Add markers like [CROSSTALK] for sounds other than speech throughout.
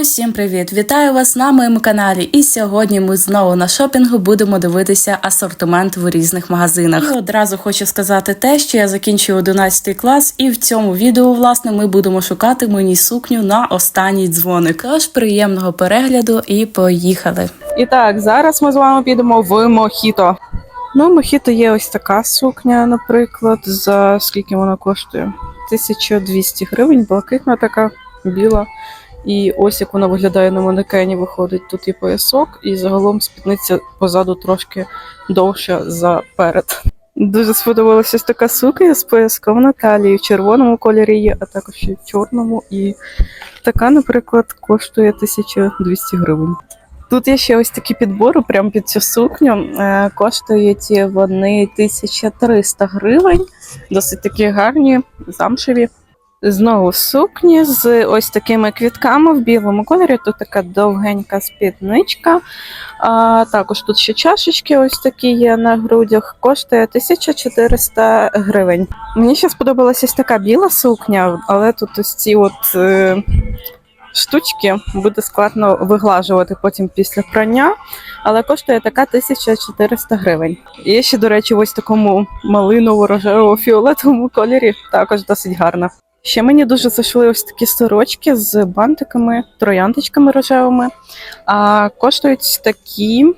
Усім привіт! Вітаю вас на моєму каналі. І сьогодні ми знову на шопінгу будемо дивитися асортимент в різних магазинах. І одразу хочу сказати те, що я закінчую 11 клас, і в цьому відео, власне, ми будемо шукати мені сукню на останній дзвоник. Тож приємного перегляду і поїхали! І так, зараз ми з вами підемо в Мохіто. Ну, Мохіто є ось така сукня, наприклад, за скільки вона коштує? 1200 гривень, блакитна така, біла. І ось як вона виглядає на манекені, виходить. Тут є поясок, і загалом спідниця позаду трошки довша за перед. Дуже сподобалася така сукня з пояском на талії. В червоному кольорі є, а також і в чорному. І така, наприклад, коштує 1200 гривень. Тут є ще ось такі підбори, прямо під цю сукню. Е, Коштують вони 1300 гривень. Досить такі гарні, замшеві. Знову сукні з ось такими квітками в білому кольорі. Тут така довгенька спідничка. А, також тут ще чашечки ось такі є на грудях. Коштує 1400 гривень. Мені ще сподобалася ось така біла сукня, але тут ось ці от. Е, штучки буде складно виглажувати потім після прання, але коштує така 1400 гривень. Є ще, до речі, ось такому малиново-рожево-фіолетовому кольорі, також досить гарна. Ще мені дуже зайшли ось такі сорочки з бантиками, трояндочками рожевими. А коштують такі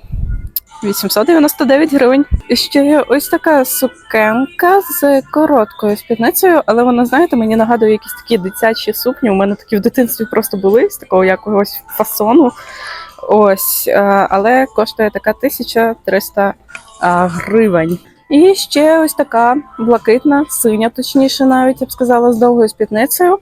899 гривень. І ще є ось така сукенка з короткою спідницею, але вона, знаєте, мені нагадує якісь такі дитячі сукні. У мене такі в дитинстві просто були з такого якогось фасону. Ось, е, але коштує така 1300 е, гривень. І ще ось така блакитна, синя, точніше, навіть я б сказала, з довгою спідницею.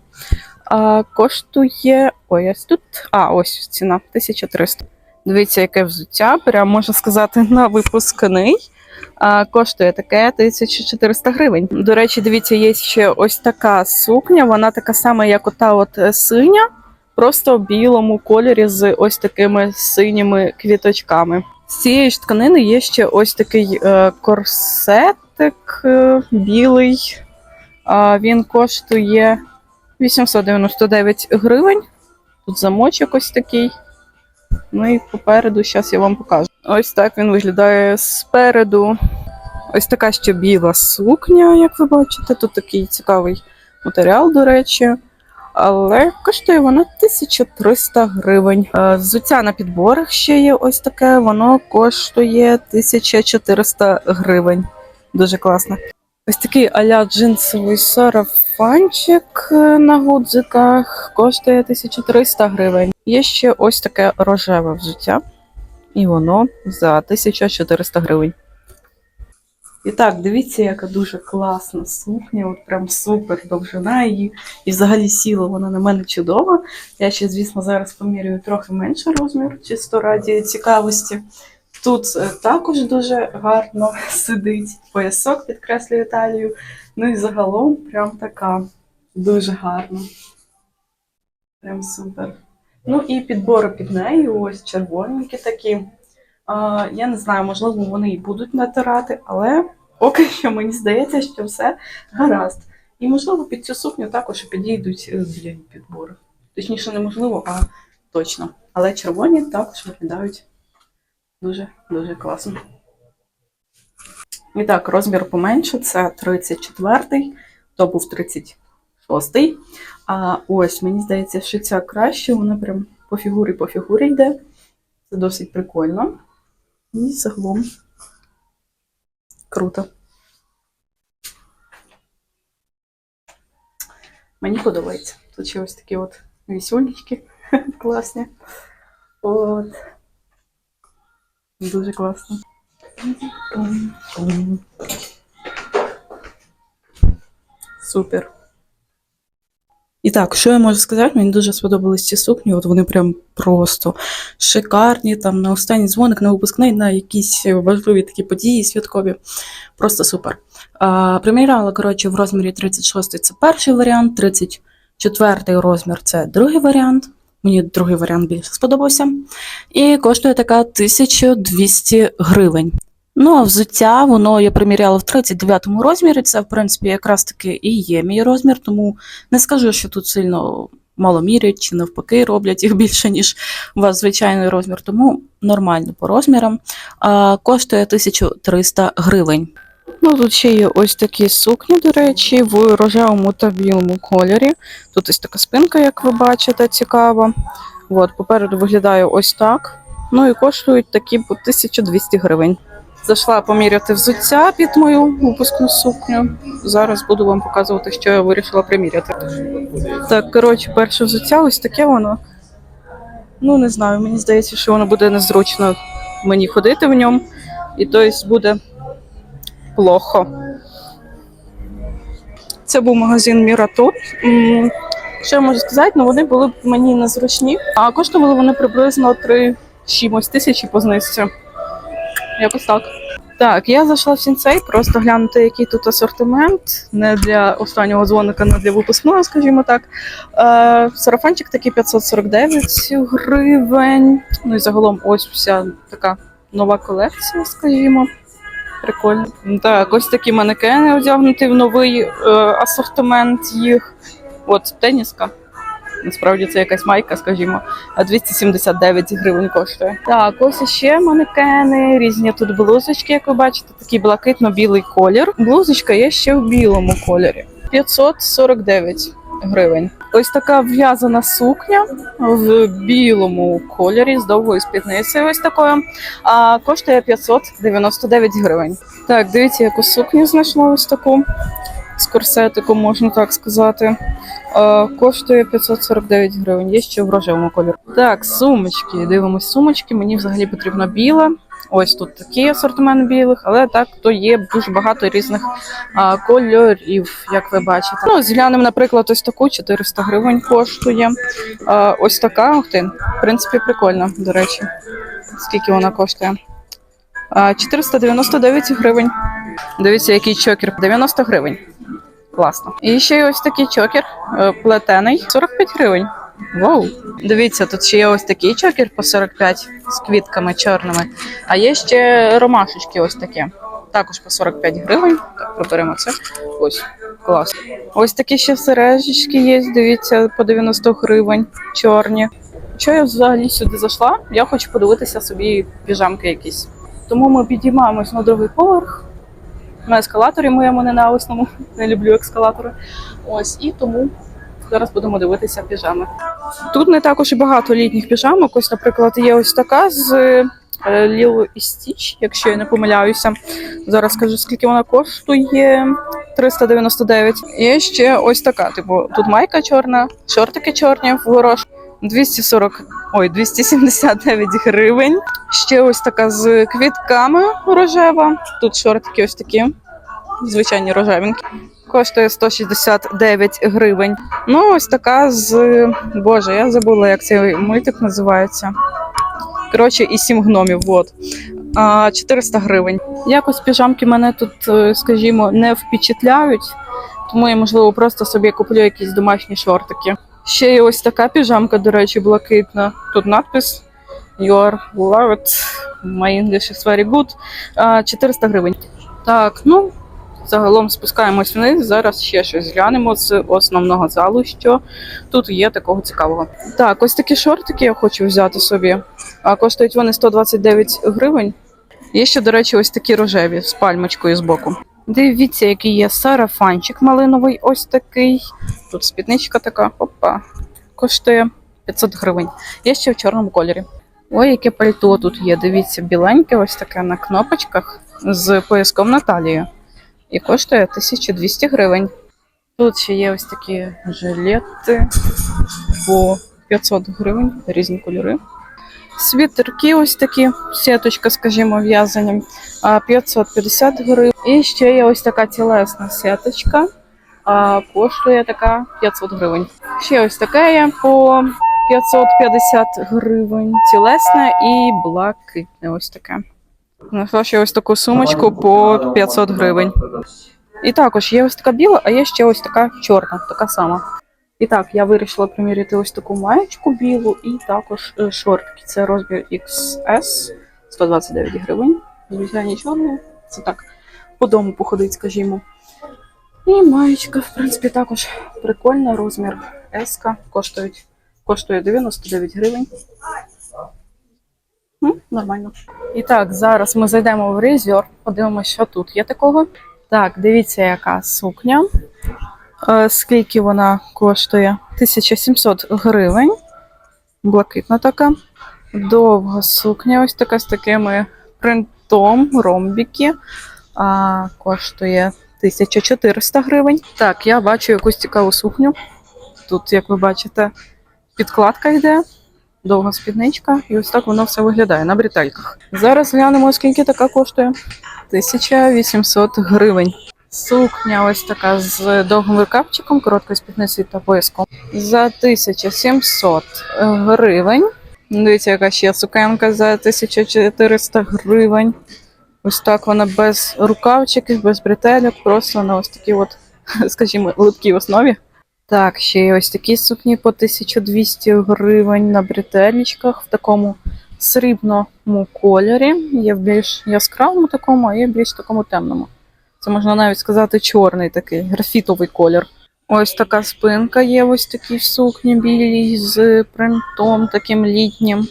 А, коштує. Ой, ось тут. А, ось ціна 1300. Дивіться, яке взуття, прям можна сказати, на випускний. А, коштує таке 1400 гривень. До речі, дивіться, є ще ось така сукня. Вона така сама, як ота от е, синя, просто в білому кольорі з ось такими синіми квіточками. З цієї ж тканини є ще ось такий е, корсетик е, білий. Він коштує 899 гривень. Тут замочок ось такий. Ну і попереду, зараз я вам покажу. Ось так він виглядає спереду. Ось така ще біла сукня, як ви бачите. Тут такий цікавий матеріал, до речі. Але коштує вона 1300 гривень. Е, Взуття на підборах ще є ось таке, воно коштує 1400 гривень. Дуже класно. Ось такий аля джинсовий сарафанчик е, на гудзиках коштує 1300 гривень. Є ще ось таке рожеве взуття, і воно за 1400 гривень. І так, дивіться, яка дуже класна сукня, от прям супер довжина її. І взагалі сіла вона на мене чудово. Я ще, звісно, зараз помірюю трохи менший розмір, чисто раді цікавості. Тут е, також дуже гарно [LAUGHS] сидить поясок, підкреслює талію. Ну і загалом прям така дуже гарна. Прям супер. Ну і підбори під неї, ось червоненькі такі. Я не знаю, можливо, вони і будуть натирати, але поки що мені здається, що все гаразд. І можливо під цю сукню також підійдуть білі підбори. Точніше, неможливо, а точно. Але червоні також виглядають дуже дуже класно. І так, розмір поменше це 34-й, то був 36-й. А ось мені здається, що ця краще, вона прям по фігурі по фігурі йде. Це досить прикольно. І загалом круто. Мені подобається. Тут ще ось такі от вісюлечки класні. От. Дуже класно. Супер. І так, що я можу сказати? Мені дуже сподобались ці сукні. От вони прям просто шикарні. Там на останній дзвоник, на випускний, на якісь важливі такі події святкові. Просто супер. А, приміряла, коротше, в розмірі 36 це перший варіант, 34 розмір це другий варіант. Мені другий варіант більше сподобався. І коштує така 1200 гривень. Ну, а взуття, воно я приміряла в 39-му розмірі. Це, в принципі, якраз таки і є мій розмір, тому не скажу, що тут сильно мало міряють чи навпаки роблять їх більше, ніж у вас звичайний розмір, тому нормально по розмірам. А, коштує 1300 гривень. Ну, тут ще є ось такі сукні, до речі, в рожевому та білому кольорі. Тут ось така спинка, як ви бачите, цікава. От, попереду виглядає ось так. Ну і коштують такі по 1200 гривень. Зайшла поміряти взуття під мою випускну сукню. Зараз буду вам показувати, що я вирішила приміряти. Так, коротше, перше взуття, ось таке воно. Ну, не знаю, мені здається, що воно буде незручно мені ходити в ньому. І тобто буде плохо. Це був магазин Міратут. Що я можу сказати, ну вони були б мені незручні, а коштували вони приблизно 3 чимось тисячі по знижці. Якось так. Так, я зайшла в сінцей, просто глянути, який тут асортимент. Не для останнього дзвоника, не для випускного, скажімо так. Е, сарафанчик такий 549 гривень. Ну і загалом ось вся така нова колекція, скажімо. Прикольно. Так, ось такі манекени одягнуті в новий е, асортимент їх. От теніска. Насправді це якась майка, скажімо, а 279 гривень коштує. Так, ось ще манекени, різні тут блузочки, як ви бачите, такий блакитно-білий колір. Блузочка є ще в білому кольорі. 549 гривень. Ось така в'язана сукня в білому кольорі з довгою спідницею. Ось такою. А коштує 599 гривень. Так, дивіться, яку сукню знайшла ось таку з корсетиком, можна так сказати. Е, коштує 549 гривень. Є ще в рожевому кольорі. Так, сумочки. Дивимось сумочки. Мені взагалі потрібна біла. Ось тут такий асортимент білих, але так то є дуже багато різних а, кольорів, як ви бачите. Ну, зглянемо, наприклад, ось таку 400 гривень коштує. А, ось така, ух ти, в принципі, прикольна, до речі. Скільки вона коштує? А, 499 гривень. Дивіться, який чокер. 90 гривень. Класно. І ще ось такий чокер е, плетений. 45 гривень. Вау. Дивіться, тут ще є ось такий чокер по 45 з квітками чорними. А є ще ромашечки ось такі. Також по 45 гривень. Так, приберемо це. Ось, клас. Ось такі ще сережечки є, дивіться, по 90 гривень, чорні. Що я взагалі сюди зайшла? Я хочу подивитися собі піжамки якісь. Тому ми підіймаємось на другий поверх. На ескалаторі моєму ненависному. Не люблю ескалатори. Ось, і тому зараз будемо дивитися піжами. Тут не також і багато літніх піжамок. Ось, наприклад, є ось така з Ліло і Стіч, якщо я не помиляюся. Зараз скажу, скільки вона коштує. 399. Є ще ось така. Типу, тут майка чорна, шортики чорні в горош. 240, ой, 279 гривень. Ще ось така з квітками рожева. Тут шортики ось такі, звичайні рожевенькі. Коштує 169 гривень. Ну, ось така з. Боже, я забула, як цей мультик називається. Коротше, і сім гномів. От. 400 гривень. Якось піжамки мене тут, е, скажімо, не впечатляють, тому я, можливо, просто собі куплю якісь домашні шортики. Ще є ось така піжамка, до речі, блакитна. Тут надпис Your loved, my English is very good. 400 гривень. Так, ну, загалом спускаємось вниз. Зараз ще щось глянемо з основного залу, що тут є такого цікавого. Так, ось такі шортики я хочу взяти собі. А коштують вони 129 гривень. Є ще, до речі, ось такі рожеві з пальмочкою з боку. Дивіться, який є сарафанчик малиновий, ось такий. Тут спідничка така, опа, коштує 500 гривень. Є ще в чорному кольорі. Ой, яке пальто тут є. Дивіться, біленьке, ось таке на кнопочках з пояском на талію. І коштує 1200 гривень. Тут ще є ось такі жилети по 500 гривень, різні кольори. Світерки ось такі, сіточка, скажімо, в'язані, 550 гривень. І ще є ось така тілесна сіточка, коштує така 500 гривень. Ще ось таке є по 550 гривень. Тілесне і блакитне ось таке. Знайшла ще ось таку сумочку по 500 гривень. І також є ось така біла, а є ще ось така чорна, така сама. І так, я вирішила приміряти ось таку маєчку білу і також е, шортки. Це розмір XS, 129 гривень. Звичайні чорні. Це так по дому походить, скажімо. І маєчка, в принципі, також прикольна розмір S коштують. Коштує 99 гривень. Ну, нормально. І так, зараз ми зайдемо в резерв, подивимося, що тут є такого. Так, дивіться, яка сукня. Е, скільки вона коштує? 1700 гривень. Блакитна така. Довга сукня, ось така з такими принтом, ромбіки. А, коштує 1400 гривень. Так, я бачу якусь цікаву сукню. Тут, як ви бачите, підкладка йде, довга спідничка, і ось так воно все виглядає на бретельках. Зараз глянемо, скільки така коштує. 1800 гривень. Сукня ось така з довгим рукавчиком, короткою спідницею та пояском. За 1700 гривень. Дивіться, яка ще сукенка за 1400 гривень. Ось так вона без рукавчиків, без бретелек, просто на ось такій от, [LAUGHS] скажімо, липкій основі. Так, ще є ось такі сукні по 1200 гривень на бретелечках в такому срібному кольорі. Є в більш яскравому такому, а є в більш такому темному. Це можна навіть сказати чорний такий графітовий колір. Ось така спинка є, ось такі сукні білі з принтом таким літнім.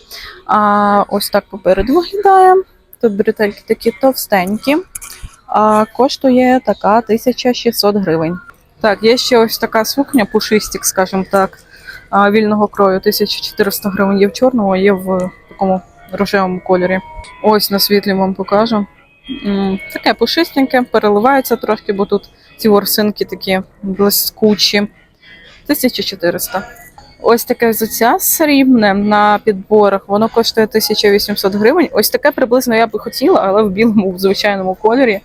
А ось так попереду виглядає. Тут бретельки такі товстенькі. А коштує така 1600 гривень. Так, є ще ось така сукня, пушистик, скажімо так, вільного крою. 1400 гривень є в чорному, є в такому рожевому кольорі. Ось на світлі вам покажу. Таке пушистеньке, переливається трошки, бо тут ці ворсинки такі блискучі. 1400. Ось таке взуття срібне на підборах, воно коштує 1800 гривень. Ось таке приблизно я би хотіла, але в білому, в звичайному кольорі.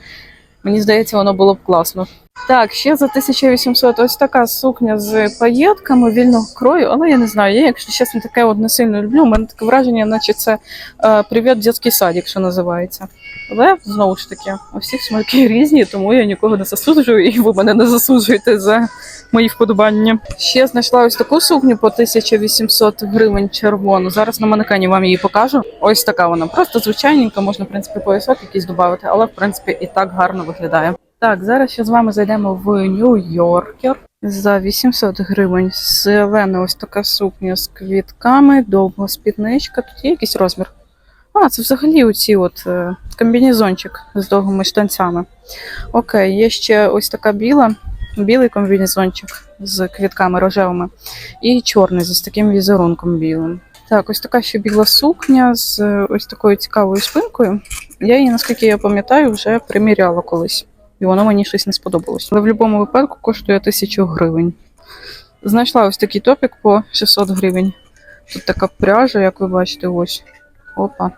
Мені здається, воно було б класно. Так, ще за 1800 ось така сукня з паєтками вільного крою, але я не знаю, я, якщо чесно, таке от не сильно люблю. У мене таке враження, наче це е, привіт, дитячий садик, що називається. Але знову ж таки, у всіх смаки різні, тому я нікого не засуджую, і ви мене не засуджуєте за мої вподобання. Ще знайшла ось таку сукню по 1800 гривень червону. Зараз на манекені вам її покажу. Ось така вона. Просто звичайненька, можна, в принципі, поясок якийсь додати, але в принципі і так гарно виглядає. Так, зараз ще з вами зайдемо в Нью-Йоркер за 800 гривень. Зелена ось така сукня з квітками, довга спідничка. Тут є якийсь розмір. А, це взагалі оці от е, комбінезончик з довгими штанцями. Окей, є ще ось така біла, білий комбінезончик з квітками рожевими і чорний з таким візерунком білим. Так, ось така ще біла сукня з е, ось такою цікавою спинкою. Я її, наскільки я пам'ятаю, вже приміряла колись. І воно мені щось не сподобалось. Але в будь-якому випадку коштує 1000 гривень. Знайшла ось такий топік по 600 гривень. Тут така пряжа, як ви бачите, ось. Опа.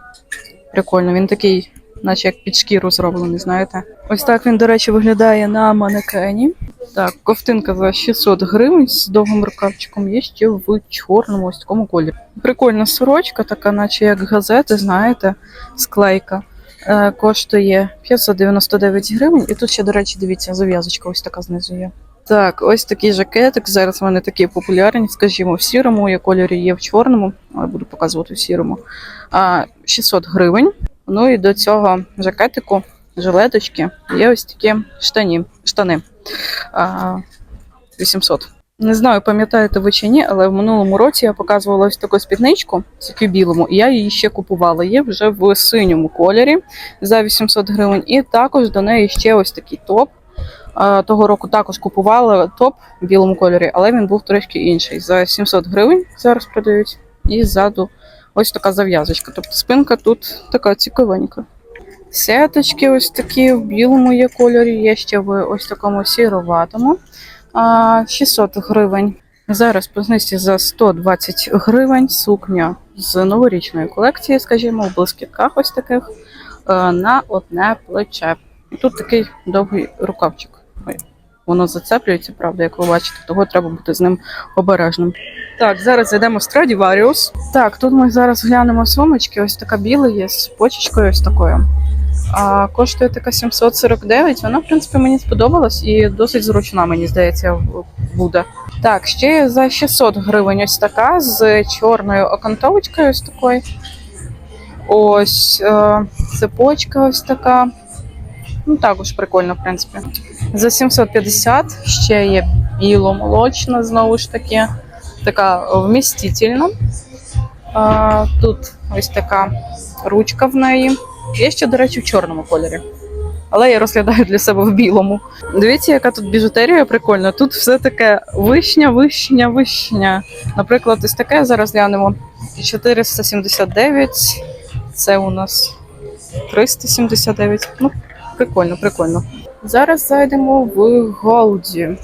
Прикольно, він такий, наче як під шкіру зроблений, знаєте. Ось так він, до речі, виглядає на манекені. Так, ковтинка за 600 гривень з довгим рукавчиком є ще в чорному ось такому кольорі. Прикольна сорочка, така, наче як газети, знаєте, склейка. Е, коштує 599 гривень. І тут ще, до речі, дивіться, зав'язочка ось така знизу є. Так, ось такий жакетик. Зараз вони такі популярні, скажімо, в сірому, є кольорі є в чорному, але буду показувати в сірому. А, 600 гривень. Ну і до цього жакетику, жилеточки, є ось такі штані, штани. 800. Не знаю, пам'ятаєте ви чи ні, але в минулому році я показувала ось таку спідничку, в білому, і я її ще купувала. Є вже в синьому кольорі за 800 гривень. І також до неї ще ось такий топ. Того року також купувала топ в білому кольорі, але він був трошки інший. За 700 гривень зараз продають. І ззаду ось така зав'язочка. Тобто спинка тут така цікавенька. Сеточки ось такі в білому є кольорі, є ще в ось такому сіроватому. 600 гривень. Зараз по знижці за 120 гривень сукня з новорічної колекції, скажімо, в блискітках ось таких е, на одне плече. І тут такий довгий рукавчик. Ой, воно зацеплюється, правда, як ви бачите, того треба бути з ним обережним. Так, зараз зайдемо в Stradivarius. Так, тут ми зараз глянемо сумочки. Ось така біла є з почечкою ось такою. А коштує така 749. Вона, в принципі, мені сподобалась і досить зручна, мені здається, буде. Так, ще за 600 гривень ось така з чорною окантовочкою ось такою. Ось е, цепочка ось така. Ну, також прикольно, в принципі. За 750 ще є біло-молочна, знову ж таки. така вмістительна. Тут ось така ручка в неї. Є ще, до речі, в чорному кольорі. Але я розглядаю для себе в білому. Дивіться, яка тут біжутерія прикольна. Тут все таке вишня, вишня, вишня. Наприклад, ось таке зараз глянемо. 479. Це у нас 379. Ну, прикольно, прикольно. Зараз зайдемо в Голді.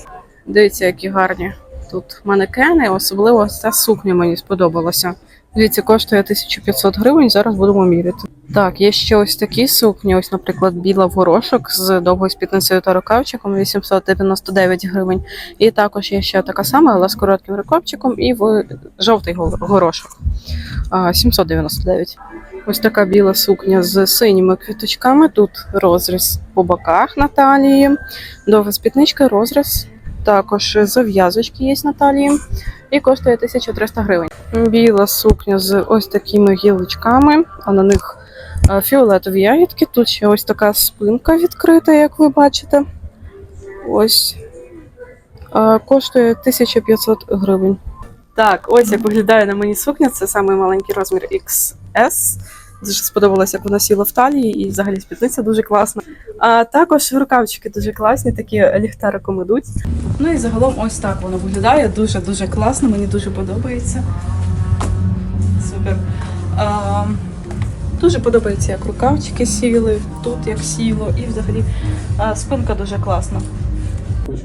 Дивіться, які гарні тут манекени, особливо ця сукня мені сподобалася. Дивіться, коштує 1500 гривень, зараз будемо міряти. Так, є ще ось такі сукні, ось, наприклад, біла в горошок з довгою спідницею та рукавчиком 899 гривень. І також є ще така сама, але з коротким рукавчиком і в жовтий горошок. А, 799. Ось така біла сукня з синіми квіточками. Тут розріз по боках на талії, довга спідничка, розріз. Також зав'язочки є на талії і коштує 1300 гривень. Біла сукня з ось такими гілочками, а на них е, фіолетові ягідки. Тут ще ось така спинка відкрита, як ви бачите. Ось Е, коштує 1500 гривень. Так, ось як виглядає на мені сукня. Це самий маленький розмір XS. Дуже сподобалося, як вона сіла в талії, і взагалі спідниця дуже класна. А також рукавчики дуже класні, такі ліхтариком ідуть. Ну і загалом ось так воно виглядає. Дуже дуже класно, мені дуже подобається. Супер. А, дуже подобається, як рукавчики сіли, тут як сіло, і взагалі а, спинка дуже класна.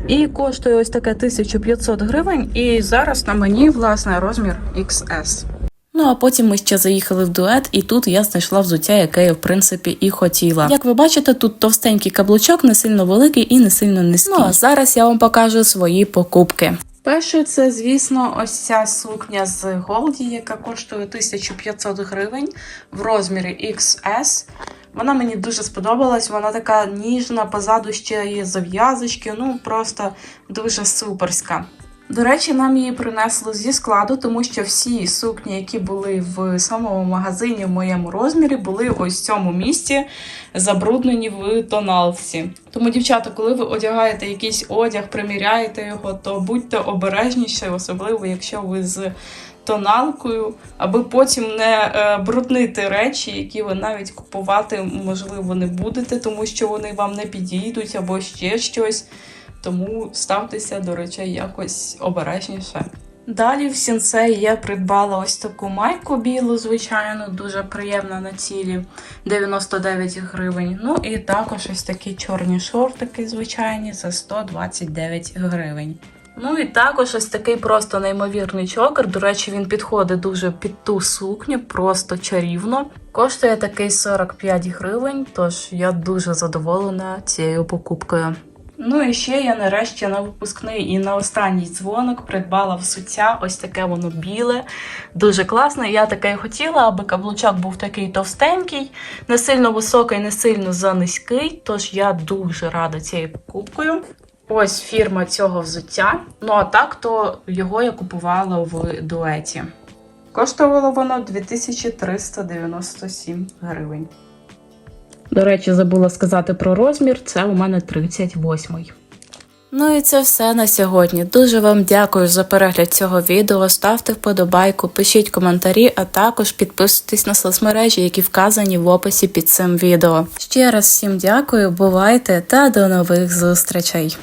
І коштує ось таке 1500 гривень, і зараз на мені власне розмір XS. Ну а потім ми ще заїхали в дует, і тут я знайшла взуття, яке я в принципі і хотіла. Як ви бачите, тут товстенький каблучок, не сильно великий і не сильно низький. Ну а зараз я вам покажу свої покупки. Перше, це, звісно, ось ця сукня з Голді, яка коштує 1500 гривень в розмірі XS. Вона мені дуже сподобалась, вона така ніжна, позаду ще є зав'язочки, ну просто дуже суперська. До речі, нам її принесли зі складу, тому що всі сукні, які були в самому магазині в моєму розмірі, були ось в цьому місці забруднені в тоналці. Тому, дівчата, коли ви одягаєте якийсь одяг, приміряєте його, то будьте обережніші, особливо якщо ви з тоналкою, аби потім не е, бруднити речі, які ви навіть купувати можливо не будете, тому що вони вам не підійдуть або ще щось. Тому ставтеся до речей якось обережніше. Далі в сінсей я придбала ось таку майку білу, звичайно, дуже приємна на тілі 99 гривень. Ну і також ось такі чорні шортики, звичайні, за 129 гривень. Ну і також ось такий просто неймовірний чокер. До речі, він підходить дуже під ту сукню, просто чарівно. Коштує такий 45 гривень, тож я дуже задоволена цією покупкою. Ну і ще я нарешті на випускний і на останній дзвоник придбала взуття. Ось таке воно біле, дуже класне. Я таке і хотіла, аби каблучок був такий товстенький, не сильно високий, не сильно занизький. Тож я дуже рада цією покупкою. Ось фірма цього взуття. Ну а так, то його я купувала в дуеті. Коштувало воно 2397 гривень. До речі, забула сказати про розмір. Це у мене 38-й. Ну і це все на сьогодні. Дуже вам дякую за перегляд цього відео. Ставте вподобайку, пишіть коментарі, а також підписуйтесь на соцмережі, які вказані в описі під цим відео. Ще раз всім дякую, бувайте та до нових зустрічей!